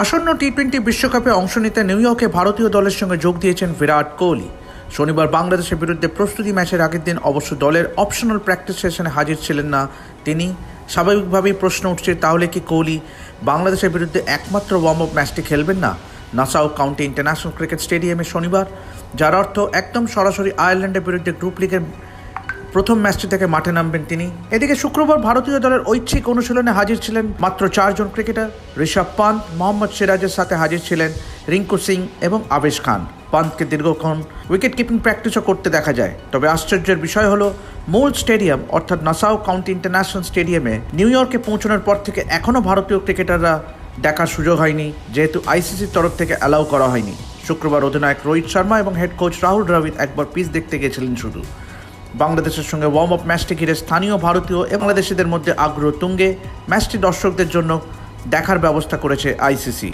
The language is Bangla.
আসন্ন টি টোয়েন্টি বিশ্বকাপে অংশ নিতে নিউ ইয়র্কে ভারতীয় দলের সঙ্গে যোগ দিয়েছেন বিরাট কোহলি। শনিবার বাংলাদেশের বিরুদ্ধে প্রস্তুতি ম্যাচের আগের দিন অবশ্য দলের অপশনাল প্র্যাকটিস সেশনে হাজির ছিলেন না তিনি। স্বাভাবিকভাবেই প্রশ্ন উঠছে, তাহলে কি কোহলি বাংলাদেশের বিরুদ্ধে একমাত্র ওয়ার্ম আপ ম্যাচটি খেলবেন না? নাসাউ কাউন্টি ইন্টারন্যাশনাল ক্রিকেট স্টেডিয়ামে শনিবার, যার অর্থ একদম সরাসরি আয়ারল্যান্ডের বিরুদ্ধে গ্রুপ লিগের প্রথম ম্যাচটি থেকে মাঠে নামবেন তিনি। এদিকে শুক্রবার ভারতীয় দলের ঐচ্ছিক অনুশীলনে হাজির ছিলেন মাত্র চারজন ক্রিকেটার। ঋষভ পান্ত মোহাম্মদ সিরাজের সাথে হাজির ছিলেন রিঙ্কু সিং এবং আবেশ খান। পান্তকে দীর্ঘক্ষণ উইকেট কিপিং প্র্যাকটিসও করতে দেখা যায়। তবে আশ্চর্যের বিষয় হলো, মূল স্টেডিয়াম অর্থাৎ নাসাও কাউন্টি ইন্টারন্যাশনাল স্টেডিয়ামে নিউ ইয়র্কে পৌঁছানোর পর থেকে এখনও ভারতীয় ক্রিকেটাররা দেখার সুযোগ হয়নি, যেহেতু আইসিসির তরফ থেকে অ্যালাউ করা হয়নি। শুক্রবার অধিনায়ক রোহিত শর্মা এবং হেড কোচ রাহুল দ্রাবিড় একবার পিচ দেখতে গিয়েছিলেন শুধু। বাংলাদেশের সঙ্গে ওয়ার্ম আপ ম্যাচটি ঘিরে স্থানীয় ভারতীয় এবং বাংলাদেশিদের মধ্যে আগ্রহ তুঙ্গে। ম্যাচটি দর্শকদের জন্য দেখার ব্যবস্থা করেছে আইসিসি।